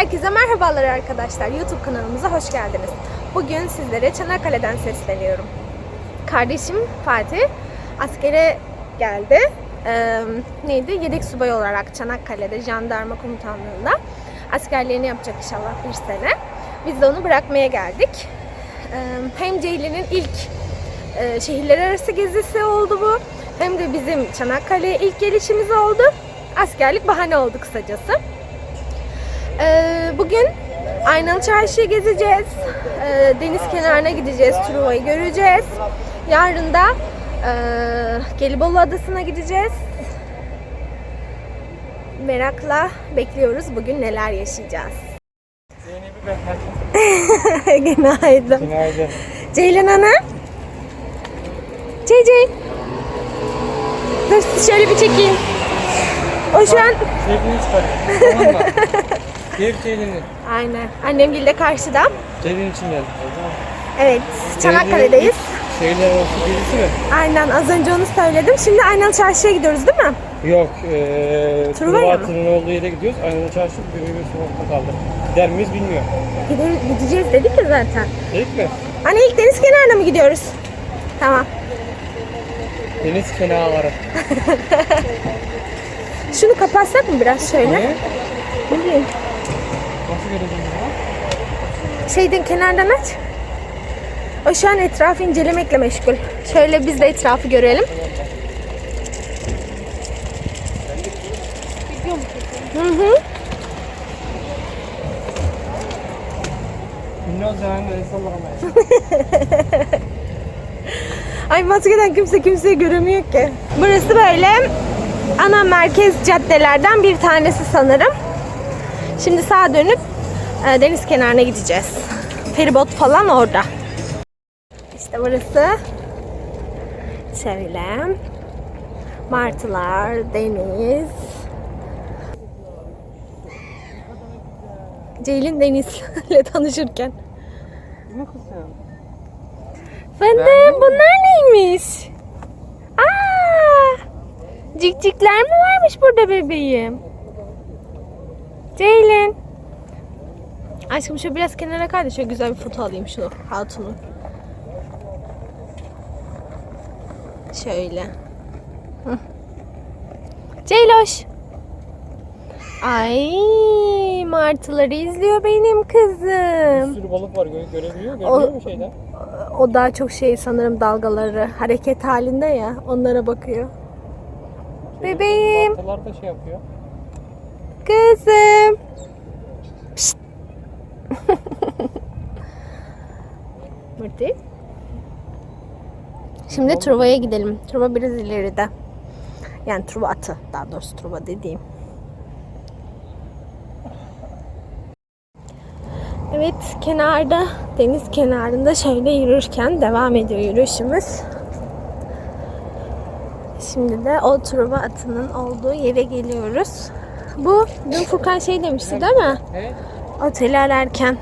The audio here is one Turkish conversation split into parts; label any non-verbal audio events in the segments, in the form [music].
Herkese merhabalar arkadaşlar. YouTube kanalımıza hoş geldiniz. Bugün sizlere Çanakkale'den sesleniyorum. Kardeşim Fatih askere geldi. Ee, neydi? Yedek subay olarak Çanakkale'de jandarma komutanlığında askerliğini yapacak inşallah bir sene. Biz de onu bırakmaya geldik. Ee, hem Ceylin'in ilk e, şehirler arası gezisi oldu bu. Hem de bizim Çanakkale'ye ilk gelişimiz oldu. Askerlik bahane oldu kısacası. Ee, bugün Aynalı Çarşı'yı gezeceğiz. Ee, deniz kenarına gideceğiz. Truva'yı göreceğiz. Yarın da e, Gelibolu Adası'na gideceğiz. Merakla bekliyoruz bugün neler yaşayacağız. Zeynep'i [laughs] Günaydın. Günaydın. Ceylan Hanım. Cey Cey. Dur şöyle bir çekeyim. O şu an Sevgini çıkarıyor. Tamam mı? [laughs] Sev Ceylin'i. Aynen. Annem de karşıda. Ceylin için geldik. Evet, Çanakkale'deyiz. Şehirler arası gezisi mi? Aynen az önce onu söyledim. Şimdi Aynalı Çarşı'ya gidiyoruz değil mi? Yok. Eee Truva'ya mı? Truva olduğu yere gidiyoruz. Aynalı Çarşı bir bir sokakta kaldı. Gider miyiz bilmiyorum. Gidelim, gideceğiz dedik ya zaten. Dedik mi? Hani ilk deniz kenarına mı gidiyoruz? Tamam. Deniz kenarları. [laughs] Şunu kapatsak mı biraz şöyle? Ne? Ne bileyim. Nasıl göreceğim ya? Şeyden kenardan aç. O şu an etrafı incelemekle meşgul. Şöyle biz de etrafı görelim. Hı hı. [laughs] Ay maskeden kimse kimseyi göremiyor ki. Burası böyle ana merkez caddelerden bir tanesi sanırım. Şimdi sağa dönüp e, deniz kenarına gideceğiz. Feribot falan orada. İşte burası. Şöyle. Martılar, deniz. Ceylin Deniz'le [laughs] tanışırken. Ne kızım? Fındık bunlar neymiş? Aa! Cikcikler mi varmış burada bebeğim? Ceylin. Aşkım şu biraz kenara kay da şöyle güzel bir foto alayım şunu hatunu. Şöyle. Hı. Ceyloş. Ay martıları izliyor benim Bir kızım. sürü balık var. Gö- görebiliyor. Görüyor mu şeyden? O daha çok şey sanırım dalgaları hareket halinde ya onlara bakıyor. Bebeğim, Martılar da şey yapıyor. Kızım. Pişt. Murti. Şimdi Truva'ya gidelim. Truva biraz ileride. Yani Truva atı daha doğrusu Truva dediğim. Evet kenarda deniz kenarında şöyle yürürken devam ediyor yürüyüşümüz. Şimdi de o Truva atının olduğu yere geliyoruz. Bu dün Furkan şey demişti değil mi? Oteli ararken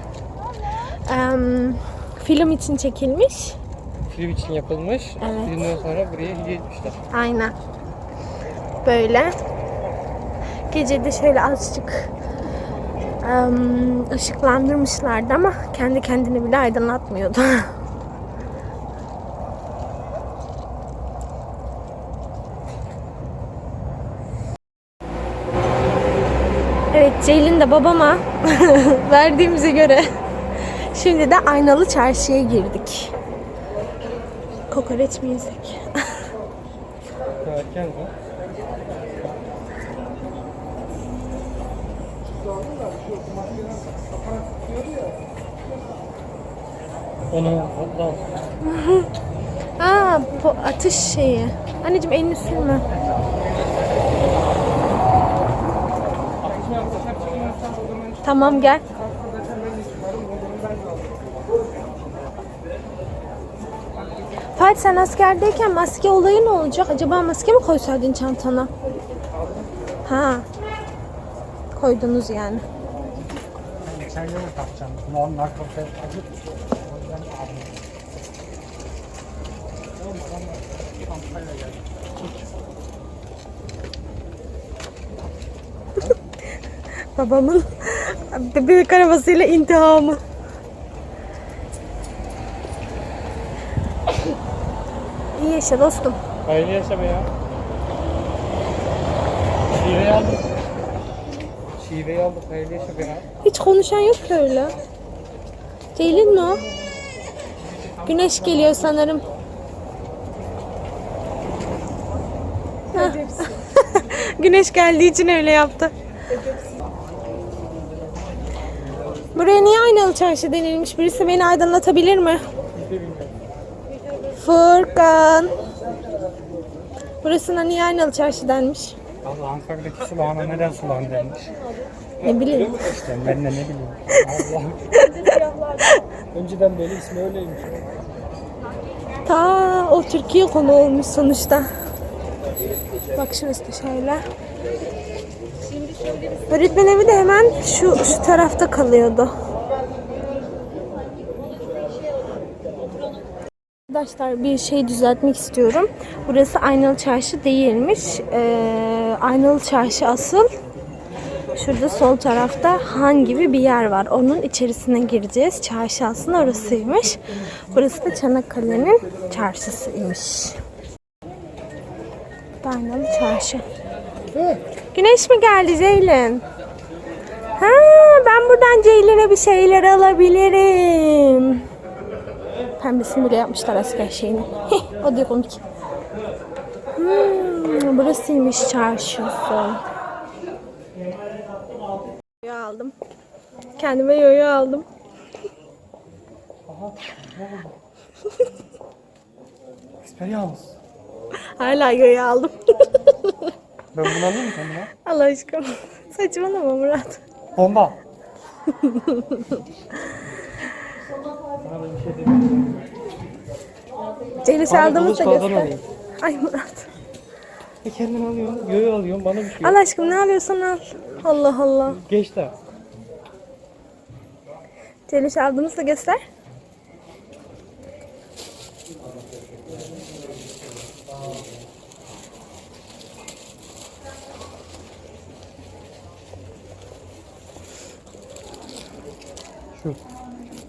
em, film için çekilmiş. Film için yapılmış. Evet. Filmden sonra buraya hediye etmişler. Aynen. Böyle. Gece de şöyle azıcık em, ışıklandırmışlardı ama kendi kendini bile aydınlatmıyordu. [laughs] Evet Ceylin de babama [laughs] verdiğimize göre şimdi de aynalı çarşıya girdik. Kokoreç mi yesek? Erken bu. Onu. [laughs] Aa, bu atış şeyi. Anneciğim elini sürme. Tamam gel. Fatih sen askerdeyken maske olayı ne olacak? Acaba maske mi koysaydın çantana? Ha. Koydunuz yani. Kafaya Babamın Bebek arabasıyla intihamı. İyi yaşa dostum. Hayırlı yaşa be ya. Şiveyi aldık. Şiveyi aldık. Hayırlı yaşa be ya. Hiç konuşan yok ki öyle. Ceylin mi o? Güneş geliyor sanırım. [laughs] Güneş geldiği için öyle yaptı. Buraya niye aynalı çarşı denilmiş? Birisi beni aydınlatabilir mi? Furkan. Burasına niye aynalı çarşı denmiş? Allah Ankara'daki sulağına neden sulağın denmiş? Ne bileyim. İşte ben de ne bileyim. Allah. [laughs] Önceden beri ismi öyleymiş. Ta o Türkiye konu olmuş sonuçta. Bak şurası da şöyle. Öğretmen evi de hemen şu, şu tarafta kalıyordu. Arkadaşlar bir şey düzeltmek istiyorum. Burası Aynalı Çarşı değilmiş. Ee, Aynalı Çarşı asıl Şurada sol tarafta Han gibi bir yer var. Onun içerisine gireceğiz. Çarşı aslında orasıymış. Burası da Çanakkale'nin çarşısıymış. Aynalı Çarşı. Güneş mi geldi Ceylin? Ha, ben buradan Ceylin'e bir şeyler alabilirim. Pembesini bile yapmışlar asker şeyini. o da komik. Hmm, burasıymış çarşısı. Yoyo aldım. Kendime yoyo aldım. Experience. Hala yoyo aldım. [laughs] Ben bunu alayım mı kendime? Allah aşkına. [laughs] Saçmalama Murat. Bomba. Sana da bir şey demiyorum. Celis Bana aldığımızda kılıç kaldan göster. alayım. Ay Murat. E kendin alıyorsun, yoyo alıyorsun, bana bir şey yok. Allah aşkına ne alıyorsan al. Allah Allah. Geç de. Celis aldığımızda göster.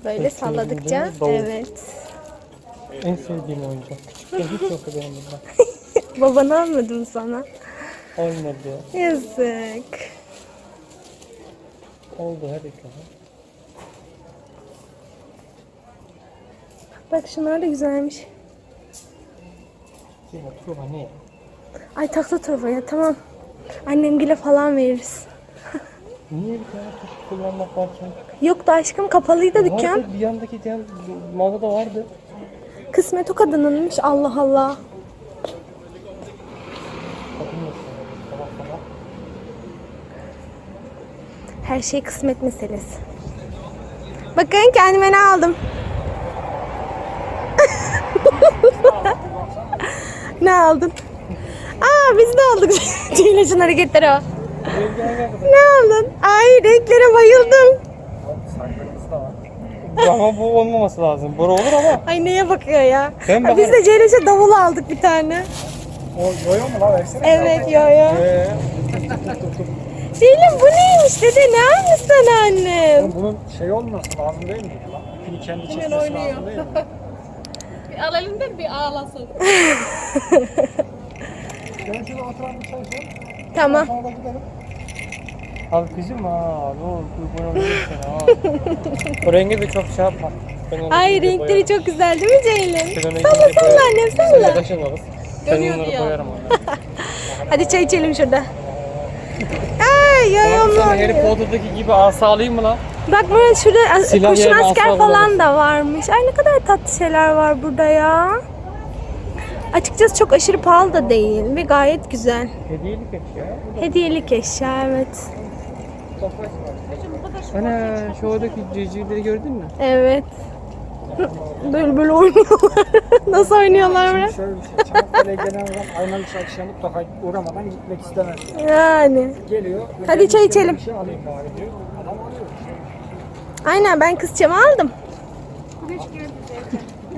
Böyle salladıkça. Evet. En sevdiğim oyuncak. Küçükken hiç yoktu benim bundan. [laughs] Babanı almadım sana. Oynadı. Yazık. Oldu hadi bakalım. Bak şunlar da güzelmiş. Ya ne? Ay takla turba ya tamam. Annemgile falan veririz. Niye bir tane kuş kullanmak varken? Yoktu aşkım kapalıydı dükkan. Vardı bir yandaki diğer mağazada vardı. Kısmet o kadınınmış Allah Allah. Nasıl? Her şey kısmet meselesi. Bakın kendime ne aldım. [laughs] ne aldın? Aa biz de aldık. [laughs] Ceylaç'ın hareketleri o. Ne aldın? Ay renklere bayıldım. Sarkıntısı da var. Ama bu olmaması lazım. Bora olur ama. Ay neye bakıyor ya? Ben Ha, biz de. Ceylaç'a davul aldık bir tane. O yoyo mu lan versene? Evet yo yo. Ee, Ceylin bu neymiş dede ne almışsın annem? bunun şey olması lazım değil mi? İpini kendi çekmesi lazım değil mi? Bir al elinden bir ağlasın. Ben şöyle oturalım bir çay. Tamam. Sonra da gidelim. Abi kızım ha, ne olur kurban olayım sana ha. O rengi de çok şey yapma. Ben onu Ay iyice renkleri boyarım. çok güzel değil mi Ceylin? Ben onu Salla iyice salla boyarım. annem Sen salla. yanaşırma kız. Ben Dönüyordu onları ya. boyarım onu. [laughs] Hadi çay içelim şurada. Ay Abi yoyom sana. Harry Potter'daki gibi asa alayım mı lan? Bak Murat şurada Silah kurşun yerine asker asla falan da varmış. Ay ne kadar tatlı şeyler var burada ya. Açıkçası çok aşırı pahalı da değil ve gayet güzel. Hediyelik eşya. Hediyelik eşya evet. Ana şu oradaki civcivleri gördün mü? Evet. Böyle böyle oynuyorlar. [laughs] Nasıl oynuyorlar Murat? Şöyle bir şey, Çanakkale'ye gelen adam aynalı çarşıya mutlaka uğramadan gitmek istemez. Yani. Geliyor. Hadi çay içelim. Bir şey alayım bari diyor. Adam alıyor. Aynen ben kızçamı aldım.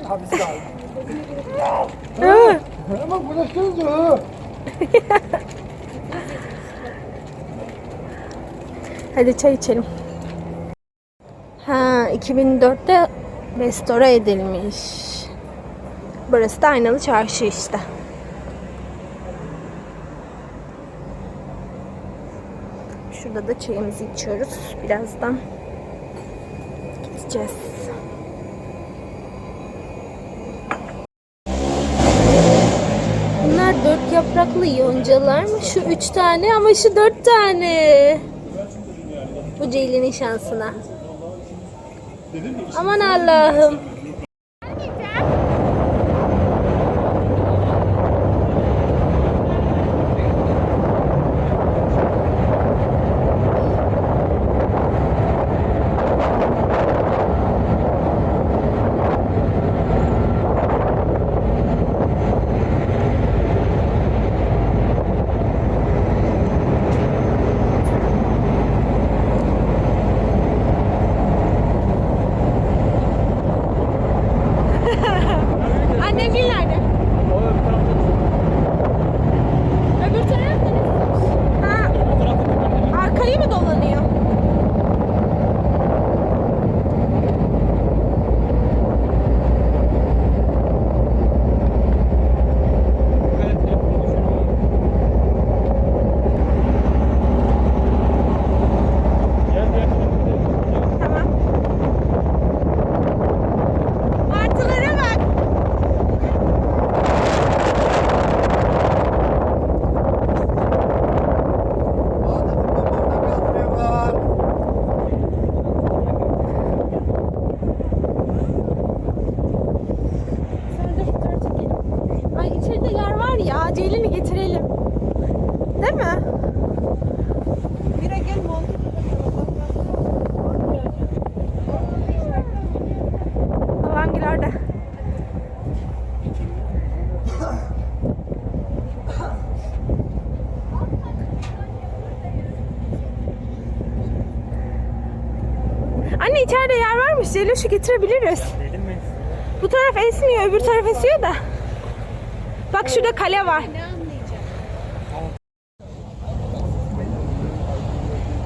Ha biz de aldık. Hı. Ama bu da. [laughs] Hadi çay içelim. 2004'te restore edilmiş. Burası da Aynalı Çarşı işte. Şurada da çayımızı içiyoruz. Birazdan gideceğiz. Bunlar dört yapraklı yoncalar mı? Şu üç tane ama şu dört tane. Bu Ceylin'in şansına. Aman Allah'ım. Annem nerede? Öbür taraf neresi? Ha, arkayı mı dolanıyor? Tamam. Martılara bak. Ay içeride yer var ya. Ceylin'i getirelim. Değil mi? Bire gel montu. Hangilerde? Anne içeride Celoş'u getirebiliriz. Dedim mi? Bu taraf esmiyor, öbür taraf esiyor da. Bak şurada kale var.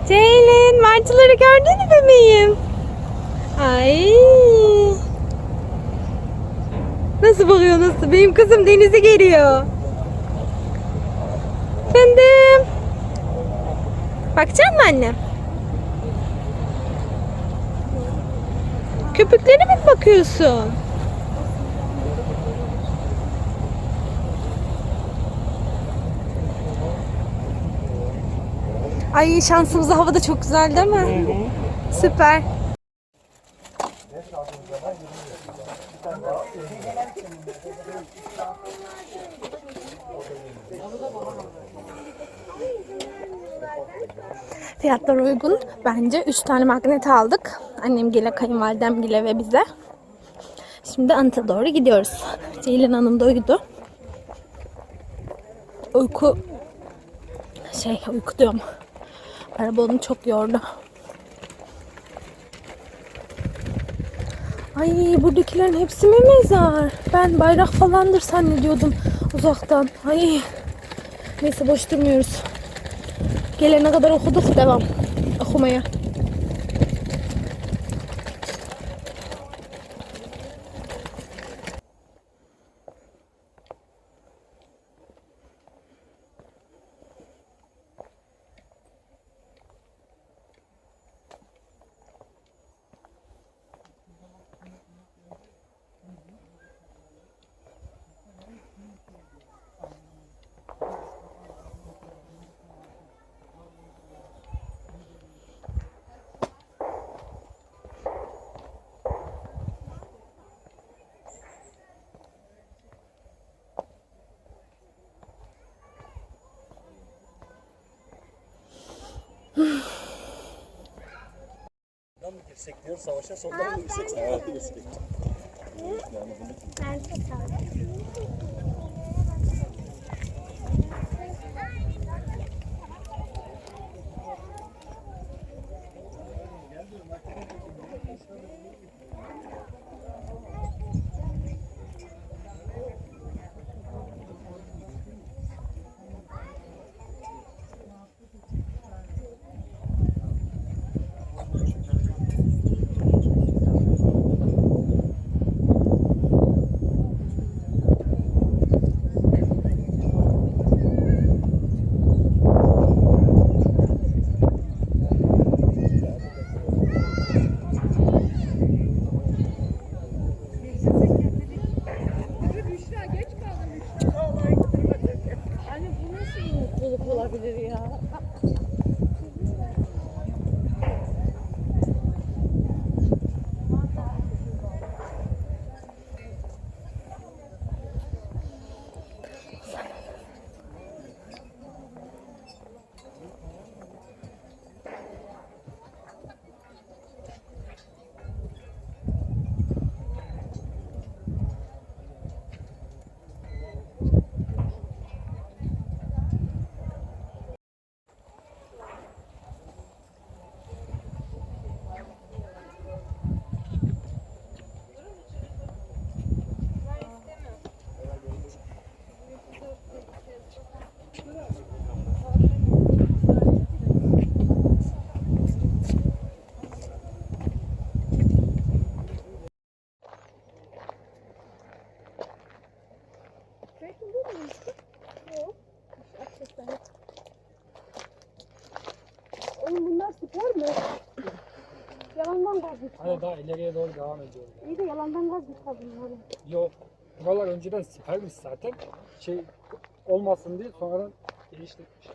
Ceylin, martıları gördün mü bebeğim? Ay. Nasıl bakıyor nasıl? Benim kızım denize geliyor. Efendim. Bakacak mı annem? Köpüklerine mi bakıyorsun? Ay şansımız hava da çok güzel değil mi? Süper. Fiyatlar uygun. Bence 3 tane magnet aldık. Annem gile, kayınvalidem gile ve bize. Şimdi Anıt'a doğru gidiyoruz. Ceylin Hanım da uyudu. Uyku şey uyku diyorum. Araba onu çok yordu. Ay buradakilerin hepsi mi mezar? Ben bayrak falandır zannediyordum uzaktan. Ay. Neyse boş durmuyoruz. Gelene kadar okuduk devam okumaya. Girsek diyor savaşa sondan mı girsek savaşa girsek. yalandan gazmış. olabilir ya. Hani daha ileriye doğru devam ediyoruz. İyi de yalandan gazmışlar bunları. Yok. Buralar önceden sipermiş zaten. Şey olmasın diye sonradan değiştirmişler.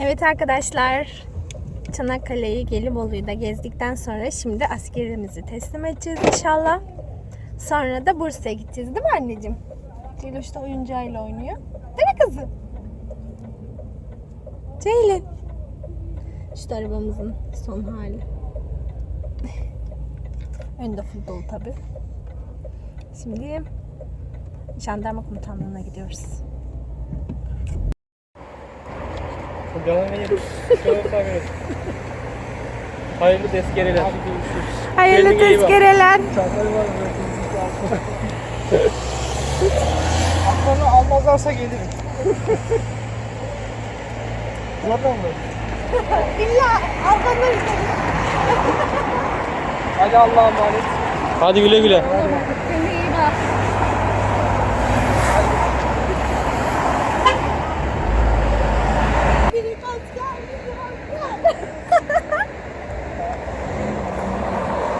Evet arkadaşlar. Çanakkale'yi, Gelibolu'yu da gezdikten sonra şimdi askerimizi teslim edeceğiz inşallah. Sonra da Bursa'ya gideceğiz değil mi anneciğim? Celoş da oyuncağıyla oynuyor. Değil mi kızım? Ceylin. İşte arabamızın son hali. [laughs] Önde full dolu tabi. Şimdi jandarma komutanlığına gidiyoruz. Devam et. Hayırlı tezkereler. Hayırlı Kendine iyi bak. tezkereler. Çantayı var mı? Atlarını almazlarsa gelirim. Buradan mı? İlla arkandan Hadi Allah'a emanet. Hadi güle güle. Kendine iyi bak.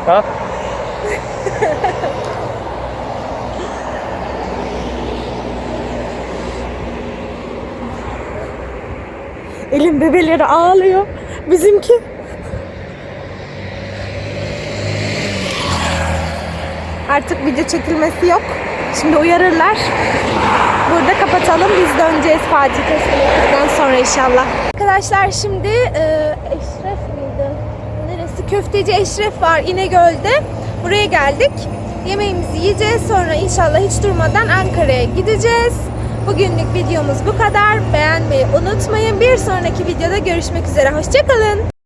Ha? Elin bebeleri ağlıyor. Bizimki. Artık video çekilmesi yok. Şimdi uyarırlar. Burada kapatalım. Biz döneceğiz Fatih ettikten sonra inşallah. Arkadaşlar şimdi e, Eşref? Köfteci Eşref var İnegöl'de. Buraya geldik. Yemeğimizi yiyeceğiz. Sonra inşallah hiç durmadan Ankara'ya gideceğiz. Bugünlük videomuz bu kadar. Beğenmeyi unutmayın. Bir sonraki videoda görüşmek üzere. Hoşçakalın.